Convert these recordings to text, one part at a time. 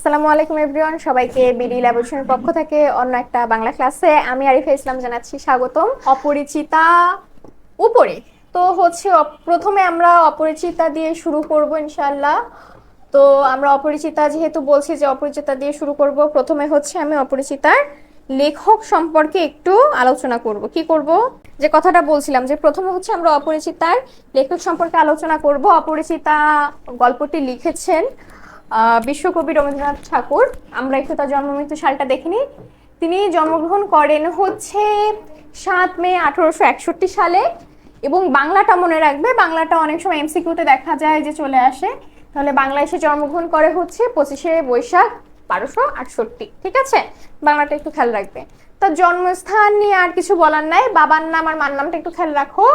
আসসালামু আলাইকুম এভরিওয়ান, সবাইকে বিডি ল্যাবরেশনের পক্ষ থেকে অন্য একটা বাংলা ক্লাসে আমি আরিফা ইসলাম জানাচ্ছি স্বাগতম। অপরিচিতা উপরে। তো হচ্ছে, প্রথমে আমরা অপরিচিতা দিয়ে শুরু করব ইনশাআল্লাহ। তো আমরা অপরিচিতা যেহেতু বলছি যে অপরিচিতা দিয়ে শুরু করব, প্রথমে হচ্ছে আমি অপরিচিতার লেখক সম্পর্কে একটু আলোচনা করব। কি করব? যে কথাটা বলছিলাম যে প্রথমে হচ্ছে আমরা অপরিচিতার লেখক সম্পর্কে আলোচনা করব। অপরিচিতা গল্পটি লিখেছেন। বিশ্বকবি রবীন্দ্রনাথ ঠাকুর, আমরা একটু তার জন্মমৃত্যু সালটা দেখিনি তিনি জন্মগ্রহণ করেন হচ্ছে সাত মে আঠারোশো একষট্টি সালে এবং বাংলাটা মনে রাখবে, বাংলাটা অনেক সময় এমসিকিউতে দেখা যায় যে চলে আসে। তাহলে বাংলায় এসে জন্মগ্রহণ করে হচ্ছে পঁচিশে বৈশাখ বারোশো আটষট্টি, ঠিক আছে? বাংলাটা একটু খেয়াল রাখবে। তার জন্মস্থান নিয়ে আর কিছু বলার নাই। বাবার নাম আর মার নামটা একটু খেয়াল রাখো।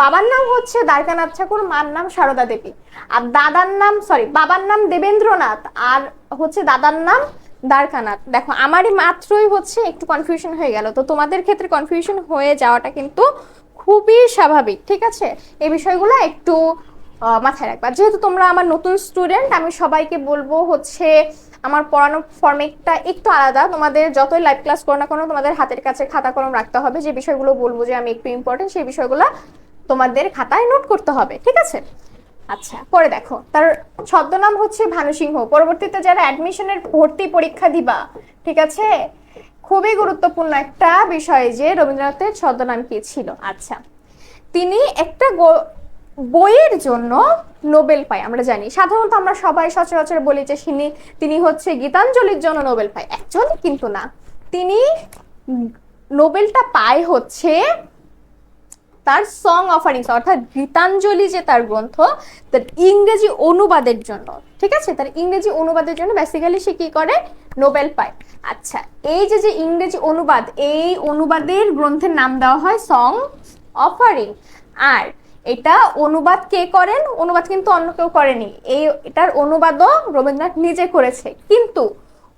বাবার নাম হচ্ছে দ্বারকানাথ ঠাকুর, মার নাম সারদা দেবী। আর দাদার নাম সরি বাবার নাম দেবেন্দ্রনাথ, আর হচ্ছে দাদার নাম দ্বারকানাথ। দেখো, আমারই মাত্রই হচ্ছে একটু কনফিউশন হয়ে গেল। তো তোমাদের ক্ষেত্রে কনফিউশন হয়ে যাওয়াটা কিন্তু খুবই স্বাভাবিক, ঠিক আছে? এই বিষয়গুলো একটু মাথায় রাখবা। যেহেতু তোমরা আমার নতুন স্টুডেন্ট আমি সবাইকে বলব হচ্ছে আমার পড়ানোর ফর্মেটটা একটু আলাদা। তোমাদের যতই লাইভ ক্লাস করো না কোনো, তোমাদের হাতের কাছে খাতা কলম রাখতে হবে। যে বিষয়গুলো বলব যে আমি একটু ইম্পর্টেন্ট সেই বিষয়গুলো তোমাদের খাতায় নোট করতে হবে, ঠিক আছে? আচ্ছা পরে দেখো, তার ছদ্মনাম হচ্ছে ভানু সিংহ পরবর্তীতে যারা অ্যাডমিশনের ভর্তি পরীক্ষা দিবা, ঠিক আছে? খুবই গুরুত্বপূর্ণ একটা বিষয় যে রবীন্দ্রনাথের ছদ্মনাম কি ছিল। আচ্ছা তিনি একটা বইয়ের জন্য নোবেল পায়, আমরা জানি। সাধারণত আমরা সবাই সচরাচর বলি যে তিনি তিনি হচ্ছে গীতাঞ্জলির জন্য নোবেল পায়। অ্যাকচুয়ালি কিন্তু না। তিনি নোবেলটা পায় হচ্ছে তার সং অফারিংস অর্থাৎ গীতাঞ্জলি যে তার গ্রন্থ, তার ইংরেজি অনুবাদের জন্য, ঠিক আছে? তার ইংরেজি অনুবাদের জন্য বেসিক্যালি সে কি করে? নোবেল পায়। আচ্ছা এই যে যে ইংরেজি অনুবাদ, এই অনুবাদের গ্রন্থের নাম দেওয়া হয় সং অফারিং আর এটা অনুবাদ কে করেন? অনুবাদ কিন্তু অন্য কেউ করেনি। এই, এটার অনুবাদও রবীন্দ্রনাথ নিজে করেছে। কিন্তু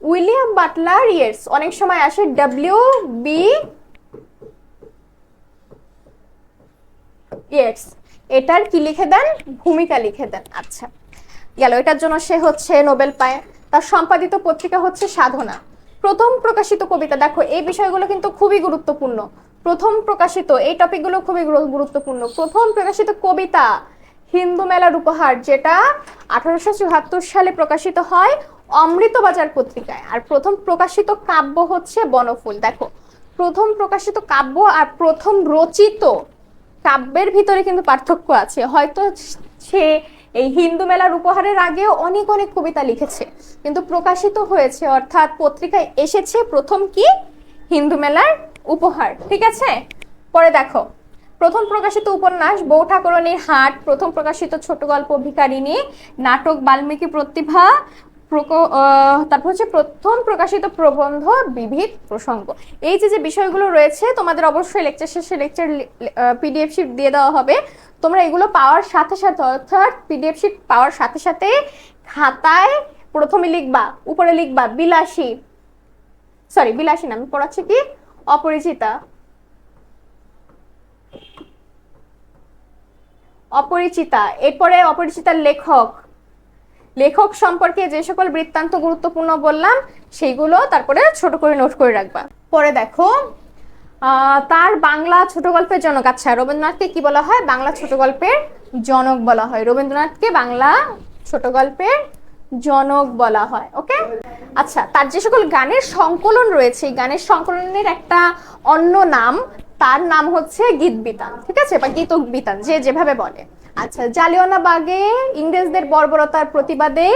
উইলিয়াম বাটলার ইয়েটস অনেক সময় আসে ডাব্লিউ বি ইয়েটস এটার কি লিখে দেন? ভূমিকা লিখে দেন। আচ্ছা গেল। এটার জন্য সে হচ্ছে নোবেল পায়। তার সম্পাদিত পত্রিকা হচ্ছে সাধনা। প্রথম প্রকাশিত কবিতা, দেখো, এই বিষয়গুলো কিন্তু খুবই গুরুত্বপূর্ণ। প্রথম প্রকাশিত, এই টপিকগুলো খুবই গুরুত্বপূর্ণ। প্রথম প্রকাশিত কবিতা, হিন্দু মেলার উপহার, যেটা আঠারোশো চুয়াত্তর সালে প্রকাশিত হয় অমৃতবাজার পত্রিকায়। আর প্রথম প্রকাশিত কাব্য হচ্ছে বনফুল। দেখো, প্রথম প্রকাশিত কাব্য আর প্রথম রচিত কাব্যের ভিতরে কিন্তু পার্থক্য আছে। হয়তো সে এই হিন্দু মেলার উপহারের আগেও অনেক অনেক কবিতা লিখেছে, কিন্তু প্রকাশিত হয়েছে, অর্থাৎ পত্রিকায় এসেছে প্রথম কি? হিন্দু মেলার উপহার, ঠিক আছে? পরে দেখো। প্রথম প্রকাশিত উপন্যাস বউ ঠাকুরনির হাট, প্রথম প্রকাশিত ছোট গল্প ভিকারিনী নাটক বাল্মীকি প্রতিভা তারপর হচ্ছে প্রথম প্রকাশিত প্রবন্ধ বিবিধ প্রসঙ্গ। এই যে যে বিষয়গুলো রয়েছে, তোমাদের অবশ্যই লেকচার শেষে লেকচার পিডিএফ শিট দিয়ে দেওয়া হবে। তোমরা এগুলো পাওয়ার সাথে সাথে, অর্থাৎ পিডিএফ শিট পাওয়ার সাথে সাথে খাতায় প্রথমে লিখবা, উপরে লিখবা, বিলাসী। সরি বিলাসী না, আমি পড়াচ্ছি কি? অপরিচিতা। অপরিচিতা। এরপরে অপরিচিতার লেখক। লেখক সম্পর্কে যে সকল বৃত্তান্ত গুরুত্বপূর্ণ বললাম, সেইগুলো তারপরে ছোট করে নোট করে রাখবা। পরে দেখো তার বাংলা ছোট গল্পের জনক। আচ্ছা রবীন্দ্রনাথকে কি বলা হয়? বাংলা ছোট গল্পের জনক বলা হয়। রবীন্দ্রনাথকে বাংলা ছোট গল্পের জনক বলা হয়, ওকে? আচ্ছা তার যে সকল গানের সংকলন রয়েছে, এই গানের সংকলনের একটা অন্য নাম, তার নাম হচ্ছে গীত বিতান ঠিক আছে? বা গীতক বিতান যে যেভাবে বলে। আচ্ছা জালিওনা বাগে ইংরেজদের বর্বরতার প্রতিবাদে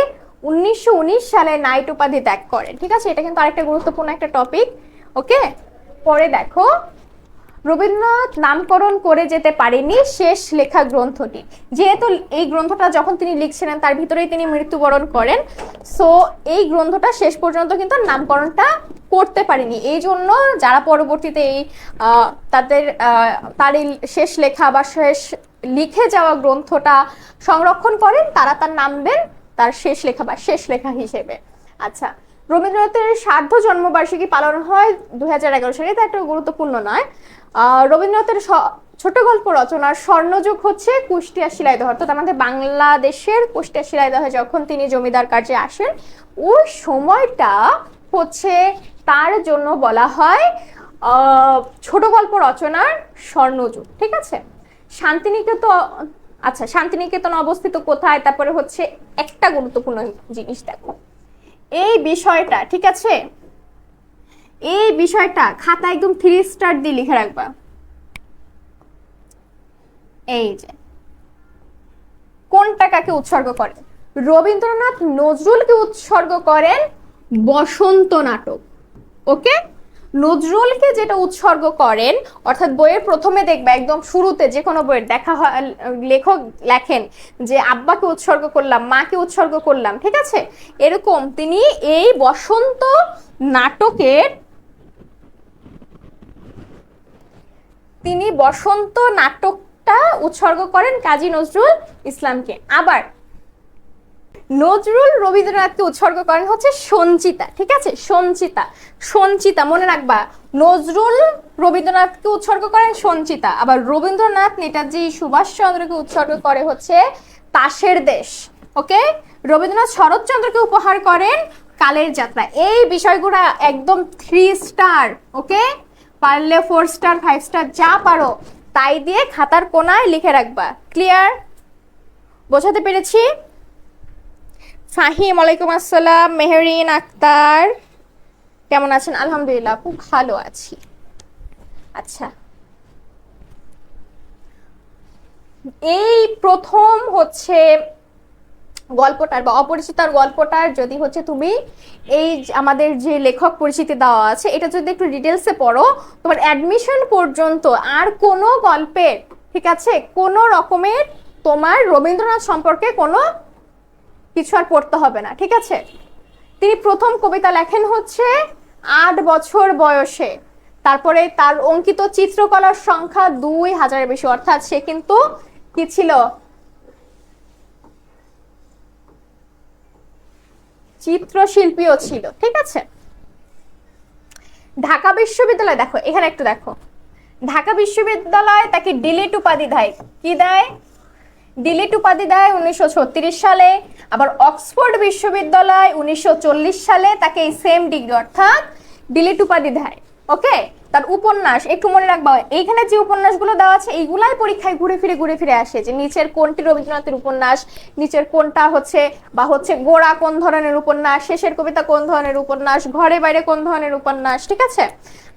উনিশশো উনিশ সালে নাইট উপাধি ত্যাগ করে। ঠিক আছে, এটা কিন্তু আরেকটা গুরুত্বপূর্ণ একটা টপিক ওকে পরে দেখো রবীন্দ্রনাথ নামকরণ করে যেতে পারেনি শেষ লেখা গ্রন্থটি। যেহেতু এই গ্রন্থটা যখন তিনি লিখছিলেন, তার ভিতরেই তিনি মৃত্যুবরণ করেন। সো এই গ্রন্থটা শেষ পর্যন্ত কিন্তু নামকরণটা করতে পারেনি। এই জন্য যারা পরবর্তীতে এই তাদের তার এই শেষ লেখা বা শেষ লিখে যাওয়া গ্রন্থটা সংরক্ষণ করেন, তারা তার নাম দেন তার শেষ লেখা বা শেষ লেখা হিসেবে। আচ্ছা রবীন্দ্রনাথের সার্ধ জন্মবার্ষিকী পালন হয় দু হাজার এগারো সালে এটা একটা গুরুত্বপূর্ণ নয়। রবীন্দ্রনাথের ছোট গল্প রচনার স্বর্ণযুগ হচ্ছে কুষ্টিয়া শিলাইদহ, অর্থাৎ আমাদের বাংলাদেশের কুষ্টিয়া শিলাইদহে যখন তিনি জমিদার কার্যে আসেন, ওই সময়টা হচ্ছে তার জন্য বলা হয় ছোট গল্প রচনার স্বর্ণযুগ, ঠিক আছে? শান্তিনিকেতন আচ্ছা শান্তিনিকেতন অবস্থিত কোথায়? তারপরে হচ্ছে একটা গুরুত্বপূর্ণ জিনিস দেখো। এই বিষয়টা, ঠিক আছে? এই বিষয়টা খাতা একদম থ্রি স্টার দিয়ে লিখে রাখবা। এই যে, কোনটা কাকে উৎসর্গ করে? রবীন্দ্রনাথ নজরুলকে উৎসর্গ করেন বসন্ত নাটক ওকে নজরুলকে যেটা উৎসর্গ করেন, অর্থাৎ বইয়ের প্রথমে দেখবে, একদম শুরুতে যে কোনো বইয়ের দেখা হয়, লেখক লেখেন যে, আব্বাকে উৎসর্গ করলাম, মাকে উৎসর্গ করলাম ঠিক আছে? এরকম তিনি এই বসন্ত নাটকের তিনি বসন্ত নাটকটা উৎসর্গ করেন কাজী নজরুল ইসলামকে। আবার নজরুল রবীন্দ্রনাথকে উৎসর্গ করেন হচ্ছে সঞ্চিতা, ঠিক আছে? সঞ্চিতা সঞ্চিতা, মনে রাখবা, নজরুল রবীন্দ্রনাথকে উৎসর্গ করেন সঞ্চিতা, আবার রবীন্দ্রনাথ নেতাজি সুভাষচন্দ্রকে উৎসর্গ করে হচ্ছে তাসের দেশ, ওকে? রবীন্দ্রনাথ শরৎচন্দ্রকে উপহার করেন কালের যাত্রা। এই বিষয়গুলো একদম থ্রি স্টার ওকে? পারলে ফোর স্টার ফাইভ স্টার যা পারো, তাই দিয়ে খাতার কোনায় লিখে রাখবা। ক্লিয়ার বোঝাতে পেরেছি? ফাহিম, ওয়ালাইকুম আসসালাম, মেহরিন আক্তার। কেমন আছেন? আলহামদুলিল্লাহ, খুব ভালো আছি। আচ্ছা। এই প্রথম হচ্ছে গল্পটার বা অপরিচিতার গল্পটার যদি হচ্ছে তুমি এই আমাদের যে লেখক পরিচিতি দেওয়া আছে, এটা যদি একটু ডিটেলসে পড়ো, তোমার অ্যাডমিশন পর্যন্ত আর কোনো গল্পের, ঠিক আছে? কোনো রকমের তোমার রবীন্দ্রনাথ সম্পর্কে কোনো কিছু আর পড়তে হবে না, ঠিক আছে? তিনি প্রথম কবিতা লেখেন হচ্ছে, আট বছর বয়সে। তারপরে তার অঙ্কিত চিত্রকলার সংখ্যা দুই হাজারের বেশি, অর্থাৎ সে কিন্তু কি ছিল? চিত্রশিল্পীও ছিল, ঠিক আছে? ঢাকা বিশ্ববিদ্যালয়, দেখো, এখানে একটু দেখো। ঢাকা বিশ্ববিদ্যালয় তাকে ডিলিট উপাধি দেয়। কি দেয়? উপাধি দেয় উনিশশো ছত্রিশ সালে, আবার অক্সফোর্ড বিশ্ববিদ্যালয় উনিশশো চল্লিশ সালে তাকে এই সেম ডিগ্রি অর্থাৎ উপাধি দেয়। ওকে তার উপন্যাস, একটু মনে রাখবা, এইখানে যে উপন্যাসগুলো দেওয়া আছে, এইগুলাই পরীক্ষায় ঘুরে ফিরে ঘুরে ফিরে আসে। যে নিচের কোনটি রবীন্দ্রনাথের উপন্যাস, নিচের কোনটা হচ্ছে, বা হচ্ছে গোড়া কোন ধরনের উপন্যাস, শেষের কবিতা কোন ধরনের উপন্যাস, ঘরে বাইরে কোন ধরনের উপন্যাস, ঠিক আছে?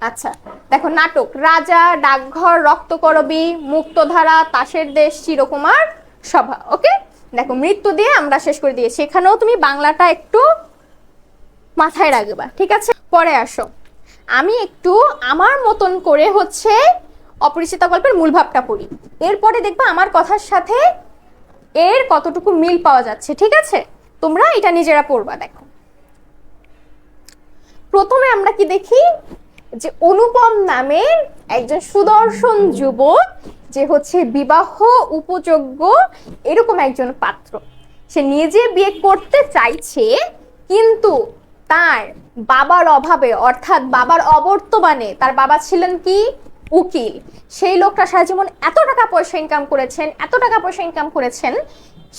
আচ্ছা দেখো নাটক, রাজা, ডাকঘর, রক্তকরবী, মুক্তধারা, তাসের দেশ, চিরকুমার সভা, ওকে? দেখো, মৃত্যু দিয়ে আমরা শেষ করে দিয়েছি। এখানেও তুমি বাংলাটা একটু মাথায় রাখবা, ঠিক আছে? পরে আসো। আমি একটু আমার মতন করে হচ্ছে অপরিচিতা গল্পের মূল ভাবটা পড়ি। এরপরে দেখবা আমার কথার সাথে এর কতটুকু মিল পাওয়া যাচ্ছে, ঠিক আছে? তোমরা এটা নিজেরা পড়বা, দেখো। প্রথমে আমরা কি দেখি? যে অনুপম নামের একজন সুদর্শন যুবক যে হচ্ছে বিবাহ উপযোগ্য এরকম একজন পাত্র। সে নিজে বিয়ে করতে চাইছে, কিন্তু তার বাবার অভাবে, অর্থাৎ বাবার অবর্তমানে তার বাবা ছিলেন কি? উকিল। সেই লোকটা সারা জীবন এত টাকা পয়সা ইনকাম করেছেন, এত টাকা পয়সা ইনকাম করেছেন,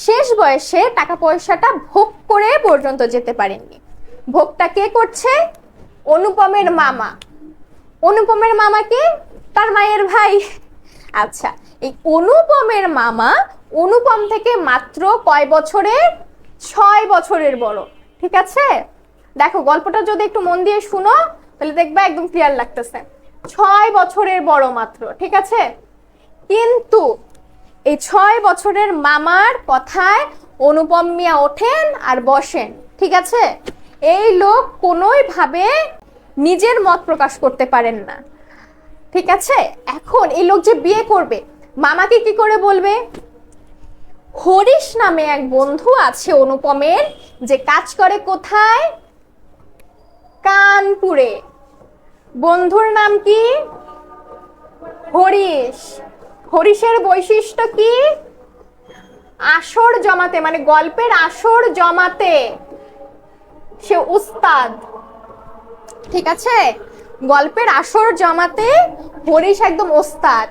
শেষ বয়সে টাকা পয়সাটা ভোগ করে পর্যন্ত যেতে পারেননি। ভোগটা কে করছে? অনুপমের মামা। অনুপমের মামাকে তার মায়ের ভাই। আচ্ছা এই অনুপমের মামা অনুপম থেকে মাত্র কয় বছরের? ছয় বছরের বড়, ঠিক আছে? দেখো, গল্পটা যদি একটু মন দিয়ে শুনো, তাহলে দেখবে একদম ক্লিয়ার লাগতেছে। ছয় বছরের বড় মাত্র, ঠিক আছে? কিন্তু এই ছয় বছরের মামার কথায় অনুপম মিয়া ওঠেন আর বসেন, ঠিক আছে? এই লোক কোনোই ভাবে নিজের মত প্রকাশ করতে পারেন না। ঠিক আছে? এখন এই লোক যে বিয়ে করবে, মামাকে কি করে বলবে? হরিশ নামে এক বন্ধু আছে অনুপমের, যে কাজ করে কোথায়? কানপুরে। বন্ধুর নাম কি? হরিশ। হরিশের বৈশিষ্ট্য কি? আসর জমাতে মানে গল্পের আসর জমাতে। সে উস্তাদ। ঠিক আছে? গল্পের আসর জমাতে হরিশ একদম ওস্তাদ।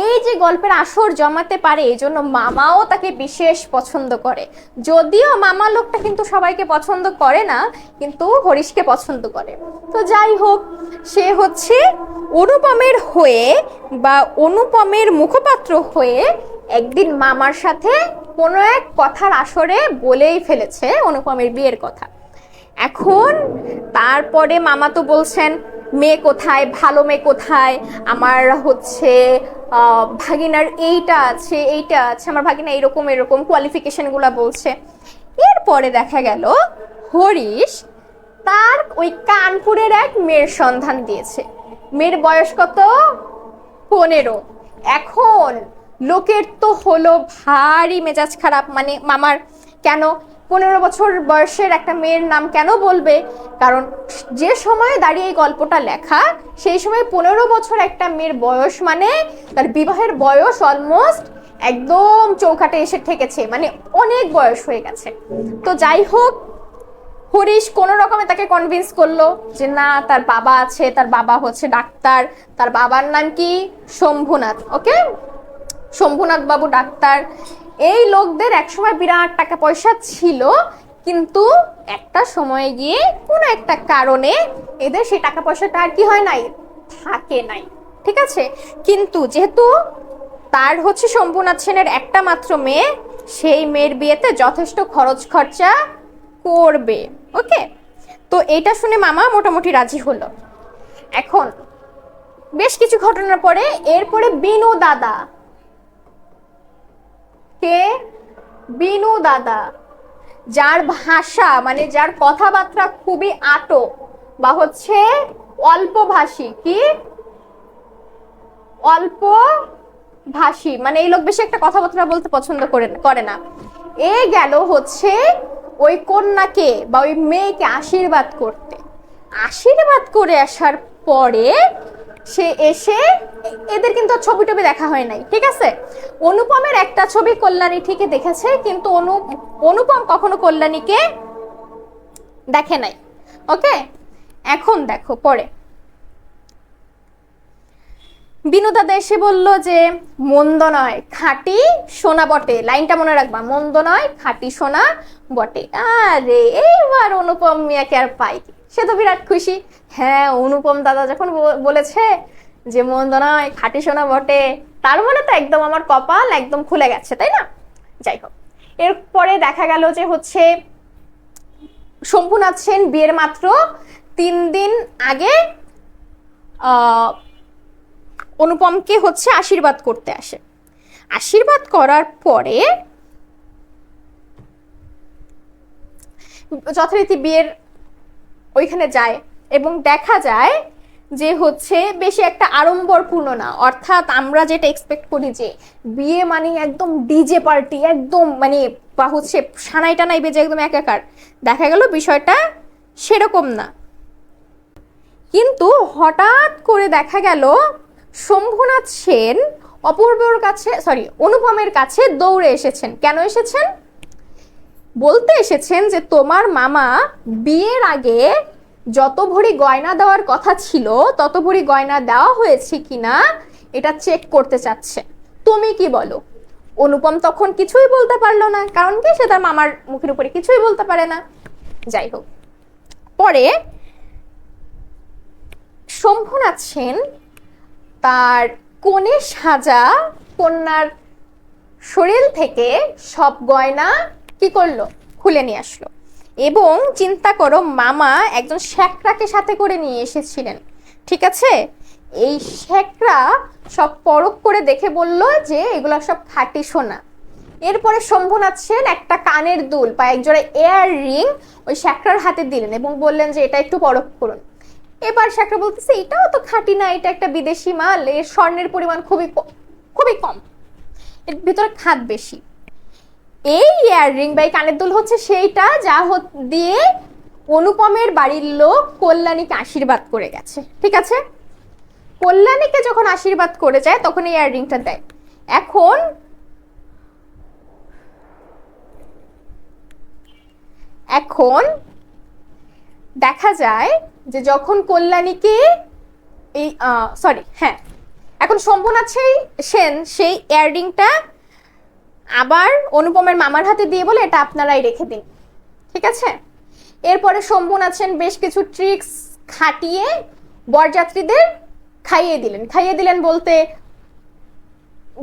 এই যে গল্পের আসর জমাতে পারে, এই জন্য মামাও তাকে বিশেষ পছন্দ করে। যদিও মামা লোকটা কিন্তু সবাইকে পছন্দ করে না, কিন্তু হরিশকে পছন্দ করে। তো যাই হোক, সে হচ্ছে অনুপমের হয়ে বা অনুপমের মুখপাত্র হয়ে একদিন মামার সাথে কোনো এক কথার আসরে বলেই ফেলেছে অনুপমের বিয়ের কথা। এখন তারপরে মামা তো বলছেন, মেয়ে কোথায়? ভালো মেয়ে কোথায়? আমার হচ্ছে ভাগিনার এইটা আছে এইটা আছে, আমার ভাগিনা এরকম এরকম কোয়ালিফিকেশনগুলো বলছে। এরপরে দেখা গেল, হরিশ তার ওই কানপুরের এক মেয়ের সন্ধান দিয়েছে। মেয়ের বয়স কত? পনেরো। এখন লোকের তো হলো ভারী মেজাজ খারাপ মানে মামার কেন পনেরো বছর বয়সের একটা মেয়ের নাম কেন বলবে? কারণ যে সময়ে দাঁড়িয়ে এই গল্পটা লেখা, সেই সময় পনেরো বছর একটা মেয়ের বয়স মানে তার বিবাহের বয়স অলমোস্ট একদম চৌকাটে এসে ঠেকেছে মানে অনেক বয়স হয়ে গেছে। তো যাই হোক, হরিশ কোনো রকমে তাকে কনভিন্স করল যে না, তার বাবা আছে, তার বাবা হচ্ছে ডাক্তার, তার বাবার নাম কি? শম্ভুনাথ ওকে শম্ভুনাথ বাবু ডাক্তার। এই লোকদের একসময় বিরাট টাকা পয়সা ছিল, কিন্তু একটা সময়ে গিয়ে কোনো একটা কারণে এদের সেই টাকা পয়সাটা আর কি হয় নাই, থাকে নাই, ঠিক আছে? কিন্তু যেহেতু তার হচ্ছে শম্ভুনাথ সেনের একটা মাত্র মেয়ে, সেই মেয়ের বিয়েতে যথেষ্ট খরচ খরচা করবে, ওকে? তো এটা শুনে মামা মোটামুটি রাজি হলো। এখন বেশ কিছু ঘটনার পরে, এরপরে বিনু দাদা কে? বিনু দাদা। যার ভাষা মানে যার কথাবার্তা খুবই আটো বা হচ্ছে অল্পভাষী, কি? অল্প ভাষী মানে এই লোক বেশি একটা কথাবার্তা বলতে পছন্দ করে করে না। এ গেল হচ্ছে ওই কন্যাকে, বা ওই মেয়েকে আশীর্বাদ করতে। আশীর্বাদ করে আসার পরে সে এসে এদের কিন্তু ছবি টবি দেখা হয় নাই, ঠিক আছে? অনুপমের একটা ছবি কল্যাণী ঠিকই দেখেছে, কিন্তু অনু, অনুপম কখনো কল্যাণীকে দেখে নাই, ওকে? এখন দেখো, পরে। বিনোদাদা এসে বলল যে, মন্দ নয়, খাঁটি সোনা বটে। লাইনটা মনে রাখবা, মন্দ নয়, খাঁটি সোনা বটে। আরে, এইবার অনুপম মিয়াকে আর পাই? সে তো বিরাট খুশি। হ্যাঁ অনুপম দাদা যখন বলেছে যে মন্দ নয় খাঁটি সোনা বটে, তার মানে তো একদম আমার কপাল একদম খুলে গেছে, তাই না? যাই হোক, এরপরে দেখা গেল যে হচ্ছে শম্ভুনাথ সেন বিয়ের মাত্র তিন দিন আগে অনুপমকে হচ্ছে আশীর্বাদ করতে আসে। আশীর্বাদ করার পরে যথারীতি বিয়ের ওইখানে যায় এবং দেখা যায় যে হচ্ছে বেশি একটা আড়ম্বরপূর্ণ না। অর্থাৎ আমরা যেটা এক্সপেক্ট করি যে বিয়ে মানে একদম ডিজে পার্টি একদম মানে বা হচ্ছে সানাই টানাই বেজে একদম একাকার। দেখা গেল বিষয়টা সেরকম না। কিন্তু হঠাৎ করে দেখা গেল শম্ভুনাথ সেন অপূর্বর কাছে সরি অনুপমের কাছে দৌড়ে এসেছেন। কেন এসেছেন? বলতে এসেছেন যে তোমার মামা বিয়ের আগে যত ভরি গয়না দেওয়ার কথা ছিল, তত ভরি গয়না দেওয়া হয়েছে কিনা এটা চেক করতে চাচ্ছে। তুমি কি বলো? অনুপম তখন কিছুই বলতে পারল না, কারণ কি? সে তার মামার মুখের উপরে কিছুই বলতে পারে না। যাই হোক। পরে শম্ভুনাথ সেন তার কনে সাজা কন্যার শরীর থেকে সব গয়না কি করল? খুলে নিয়ে আসলো। এবং চিন্তা করো, মামা একজন শ্যাকরাকে সাথে করে নিয়ে এসেছিলেন। ঠিক আছে? এই শ্যাকরা সব পরখ করে দেখে বলল যে এগুলো সব খাঁটি সোনা। এরপরে শম্ভুনাথ সেন একটা কানের দুল বা একজোড়া এয়ার রিং ওই শ্যাকরার হাতে দিলেন এবং বললেন যে এটা একটু পরখ করুন। এবার শ্যাকরা বলতেছে, এটাও তো খাঁটি না, এটা একটা বিদেশি মাল, এর স্বর্ণের পরিমাণ খুবই খুবই কম। এর ভিতরে খাদ বেশি। এই ইয়াররিং বা এই কানের দুল হচ্ছে সেইটা যা দিয়ে অনুপমের বাড়ির লোক কল্যাণীকে আশীর্বাদ করে গেছে। ঠিক আছে? কল্যাণীকে যখন আশীর্বাদ করে যায়, তখন এই ইয়াররিংটা দেয়। এখন এখন দেখা যায় যে যখন কল্যাণীকে এই সরি হ্যাঁ। এখন শম্ভুনাথ সেই সেন, সেই এয়াররিংটা আবার অনুপমের মামার হাতে দিয়ে বলে এটা আপনারাই রেখে দিন। ঠিক আছে? এরপরে শম্ভুনাথ আছেন, বেশ কিছু ট্রিক্স খাটিয়ে বরযাত্রীদের খাইয়ে দিলেন। খাইয়ে দিলেন বলতে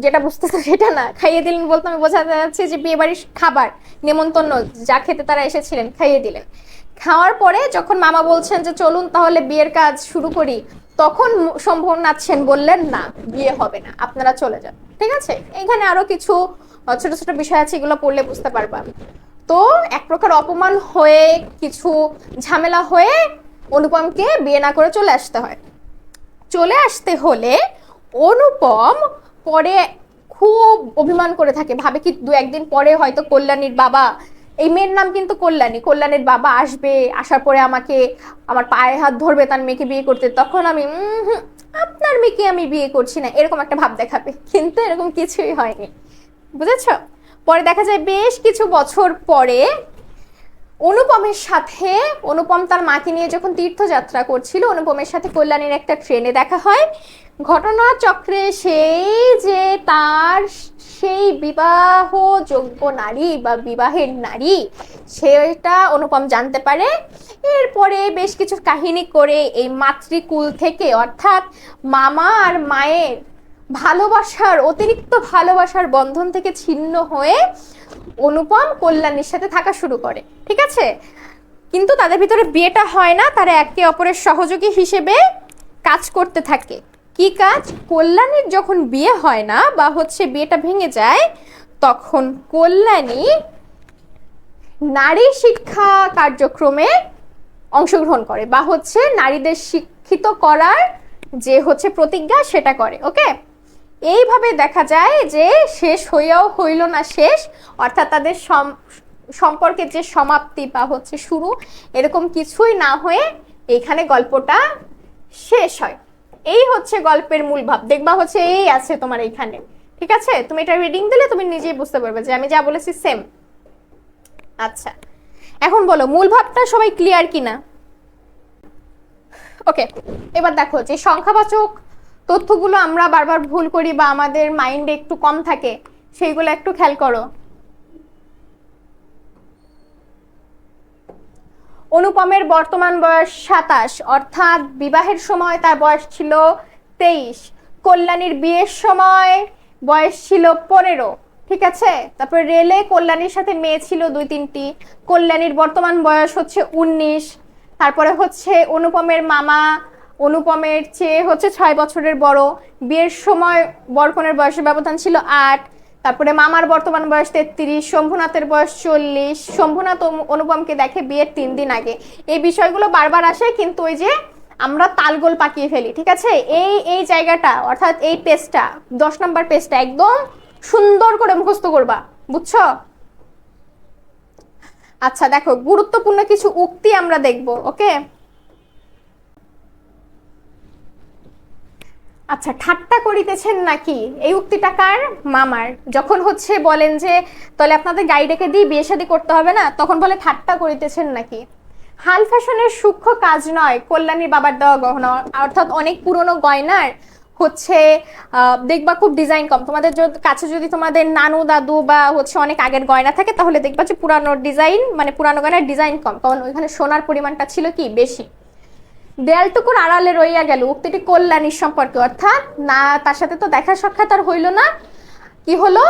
যেটা বুঝতেছে সেটা না। খাইয়ে দিলেন বলতে আমি বোঝাতে যাচ্ছি যে বিয়ে বাড়ির খাবার, নেমন্তন্ন যা খেতে তারা এসেছিলেন, খাইয়ে দিলেন। খাওয়ার পরে যখন মামা বলছেন যে চলুন তাহলে বিয়ের কাজ শুরু করি, তখন শম্ভুনাথ সেন বললেন, না, বিয়ে হবে না, আপনারা চলে যান। ঠিক আছে? এখানে আরও কিছু ছোট ছোট বিষয় আছে, এগুলো পড়লে বুঝতে পারবা। তো এক প্রকার অপমান হয়ে, কিছু ঝামেলা হয়ে অনুপমকে বিয়ে না করে চলে আসতে হয়। চলে আসতে হলে অনুপম পরে খুব অভিমান করে থাকে, ভাবে কি দু একদিন পরে হয়তো কল্যাণীর বাবা, এই মেয়ের নাম কিন্তু কল্যাণী, কল্যাণীর বাবা আসবে, আসার পরে আমাকে আমার পায়ে হাত ধরবে, তার মেয়েকে বিয়ে করতে, তখন আমি আপনার মেয়েকে আমি বিয়ে করছি না, এরকম একটা ভাব দেখাবে। কিন্তু এরকম কিছুই হয়নি। বুঝেছ? পরে দেখা যায় বেশ কিছু বছর পরে অনুপমের সাথে, অনুপম তার মাকে নিয়ে যখন তীর্থযাত্রা করছিল, অনুপমের সাথে কল্যাণীর একটা ট্রেনে দেখা হয়। ঘটনা চক্রে সেই যে তার সেই বিবাহযোগ্য নারী বা বিবাহের নারী, সেটা অনুপম জানতে পারে। এরপরে বেশ কিছু কাহিনী করে এই মাতৃকুল থেকে, অর্থাৎ মামা আর মায়ের ভালোবাসার, অতিরিক্ত ভালোবাসার বন্ধন থেকে ছিন্ন হয়ে অনুপম কল্যাণীর সাথে থাকা শুরু করে, ঠিক আছে? কিন্তু তাদের ভিতরে বিয়েটা হয় না, তারা একে অপরের সহযোগী হিসেবে কাজ করতে থাকে। কি কাজ? কল্যাণীর যখন বিয়ে হয় না বা হচ্ছে বিয়েটা ভেঙে যায়, তখন কল্যাণী নারী শিক্ষা কার্যক্রমে অংশগ্রহণ করে বা হচ্ছে নারীদের শিক্ষিত করার যে হচ্ছে প্রতিজ্ঞা সেটা করে, ওকে? এইভাবে দেখা যায় যে শেষ হইয়াও হইল না শেষ, অর্থাৎ তাদের সম- সম্পর্কের যে সমাপ্তি বা হচ্ছে শুরু, এরকম কিছুই না হয়ে এইখানে গল্পটা শেষ হয়। এই হচ্ছে গল্পের মূল ভাব। দেখবা হচ্ছে এই আছে তোমার এইখানে। ঠিক আছে? তুমি এটা রিডিং দিলে তুমি নিজেই বুঝতে পারবে যে আমি যা বলেছি সেম আচ্ছা এখন বলো, মূল ভাবটা সবাই ক্লিয়ার কিনা? ওকে এবার দেখো যে সংখ্যাবাচক তথ্যগুলো আমরা বারবার ভুল করি বা আমাদের মাইন্ডে একটু কম থাকে, সেইগুলো একটু খেয়াল করো। অনুপমের বর্তমান বয়স সাতাশ, অর্থাৎ বিবাহের সময় তার বয়স ছিল তেইশ। কল্যাণীর বিয়ের সময় বয়স ছিল পনেরো, ঠিক আছে? তারপর রেলে কল্যাণীর সাথে মেয়ে ছিল দুই তিনটি। কল্যাণীর বর্তমান বয়স হচ্ছে উনিশ, তারপরে হচ্ছে অনুপমের মামা অনুপমের চেয়ে হচ্ছে ছয় বছরের বড়। বিয়ের সময় বরকনের বয়সের ব্যবধান ছিল আট। তারপরে মামার বর্তমান বয়স তেত্রিশ, শম্ভুনাথের বয়স চল্লিশ। শম্ভুনাথ অনুপমকে দেখে বিয়ের তিন দিন আগে। এই বিষয়গুলো বারবার আসে, কিন্তু ওই যে আমরা তালগোল পাকিয়ে ফেলি, ঠিক আছে? এই এই জায়গাটা, অর্থাৎ এই পেজটা, দশ নম্বর পেজটা একদম সুন্দর করে মুখস্থ করবা, বুঝছ? আচ্ছা দেখো, গুরুত্বপূর্ণ কিছু উক্তি আমরা দেখব, ওকে? আচ্ছা ঠাট্টা করিতেছেন নাকি? এই উক্তিটা কার? মামার। যখন হচ্ছে বলেন যে, তাহলে আপনাদের গাইডেকে দিয়ে বিয়ে শাদী করতে হবে না? তখন বলে, ঠাট্টা করিতেছেন নাকি? হাল ফ্যাশনের সূক্ষ্ম কাজ নয় কল্যাণীর বাবার দেওয়া গহনা। অর্থাৎ অনেক পুরনো গয়নার হচ্ছে দেখবা খুব ডিজাইন কম। তোমাদের কাছে যদি তোমাদের নানু, দাদু বা হচ্ছে অনেক আগের গয়না থাকে, তাহলে দেখবা যে পুরানো ডিজাইন মানে পুরানো গয়নার ডিজাইন কম। কারণ ওইখানে সোনার পরিমাণটা ছিল কি? বেশি। দেয়ালটুকুর আড়ালে রইয়া গেল উক্তিটি কল্যাণীর সম্পর্কে। অর্থাৎ না, তার সাথে তো দেখা সাক্ষাৎ আর হইল না। কি হলো?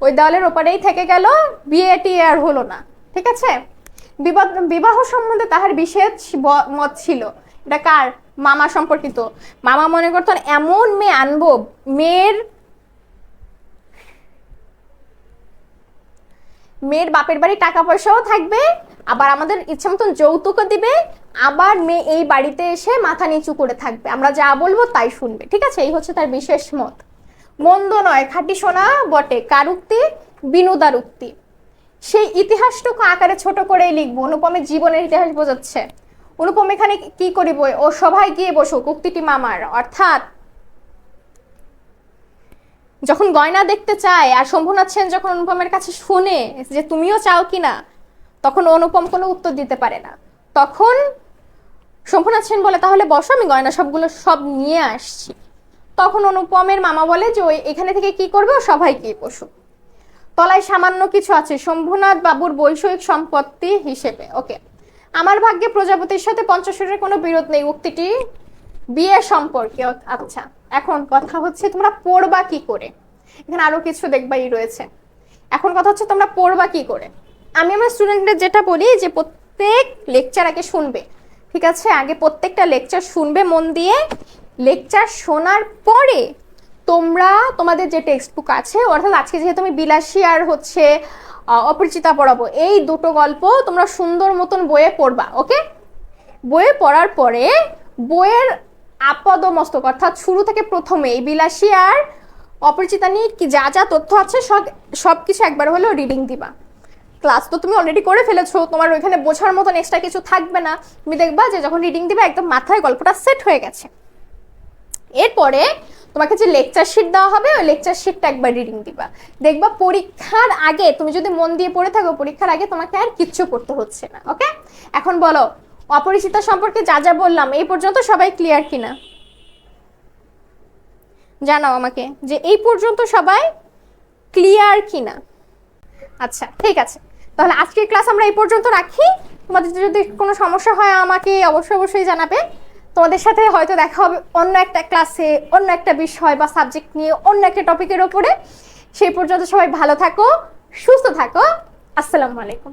ওই দেওয়ালের ওপারেই থেকে গেল, বিয়েটি আর হলো না। ঠিক আছে? বিবাহ- সম্বন্ধে তাহার বিশেষ মত ছিল। এটা কার? মামা সম্পর্কিত। মামা মনে করতেন এমন মেয়ে আনব, মেয়ের মেয়ের বাপের বাড়ি টাকা পয়সাও থাকবে, আবার আমাদের ইচ্ছা মতন যৌতুকও দিবে আবার মেয়ে এই বাড়িতে এসে মাথা নিচু করে থাকবে। আমরা যা বলব তাই শুনবে, ঠিক আছে? এই হচ্ছে তার বিশেষ মত। মন্দ নয়, খাঁটি সোনা বটে কার উক্তি বিনোদার উক্তি সেই ইতিহাসটুকু আকারে ছোট করেই লিখব। অনুপমের জীবনের ইতিহাস বোঝাচ্ছে। অনুপম এখানে কি করিব? ও সভায় গিয়ে বসুক, উক্তিটি মামার। অর্থাৎ, যখন গয়না দেখতে চায়, আর শম্ভুনাথ সেন যখন অনুপমের কাছে শুনে যে তুমিও চাও কিনা, তখন অনুপম কোনো উত্তর দিতে পারে না। তখন শম্ভুনাথ সেন বলে, তাহলে বসো, আমি গয়না সবগুলো সব নিয়ে আসছি। তখন অনুপমের মামা বলে, যে ওই এখানে থেকে কি করবে? ও সবাই সবাইকে পশু তলায় সামান্য কিছু আছে, শম্ভুনাথ বাবুর বৈষয়িক সম্পত্তি হিসেবে। ওকে, আমার ভাগ্যে প্রজাপতির সাথে পঞ্চাশের কোনো বিরোধ নেই, উক্তিটি বিয়ে সম্পর্কে। আচ্ছা এখন কথা হচ্ছে তোমরা পড়বা কি করে? এখানে আরও কিছু দেখবাই রয়েছে। এখন কথা হচ্ছে তোমরা পড়বা কি করে? আমি আমার স্টুডেন্টদের যেটা বলি, যে প্রত্যেক লেকচার আগে শুনবে। ঠিক আছে? আগে প্রত্যেকটা লেকচার শুনবে মন দিয়ে। লেকচার শোনার পরে তোমরা, তোমাদের যে টেক্সট বুক আছে, অর্থাৎ আজকে যেহেতু আমি বিলাসী আর হচ্ছে অপরিচিতা পড়াবো, এই দুটো গল্প তোমরা সুন্দর মতন বইয়ে পড়বা, ওকে? বইয়ে পড়ার পরে বইয়ের আপদ মস্তক অর্থাৎ শুরু থেকে প্রথমে এই বিলাসী আর অপরিচিতা নিয়ে কি যা যা তথ্য আছে, সব সব কিছু একবার হলেও রিডিং দিবা। ক্লাস তো তুমি অলরেডি করে ফেলেছো, তোমার ওইখানে বোঝার মতন এক্সট্রা কিছু থাকবে না। তুমি দেখবা যে যখন রিডিং দিবে, একদম মাথায় গল্পটা সেট হয়ে গেছে। এরপরে তোমাকে যে লেকচার শিট দেওয়া হবে, ওই লেকচার শিটটা একবার রিডিং দিবা। দেখবা পরীক্ষার আগে, তুমি যদি মন দিয়ে পড়ে থাকো, পরীক্ষার আগে তোমাকে আর কিচ্ছু করতে হচ্ছে না ওকে এখন বলো, অপরিচিতা সম্পর্কে যা যা বললাম, এই পর্যন্ত সবাই ক্লিয়ার কিনা? জানাও আমাকে যে এই পর্যন্ত সবাই ক্লিয়ার কিনা। আচ্ছা ঠিক আছে। তাহলে আজকের ক্লাস আমরা এই পর্যন্ত রাখি। তোমাদের যদি কোনো সমস্যা হয়, আমাকে অবশ্যই অবশ্যই জানাবে। তোমাদের সাথে হয়তো দেখা হবে অন্য একটা ক্লাসে অন্য একটা বিষয় বা সাবজেক্ট নিয়ে, অন্য একটা টপিকের ওপরে। সেই পর্যন্ত সবাই ভালো থাকো, সুস্থ থাকো। আসসালামু আলাইকুম।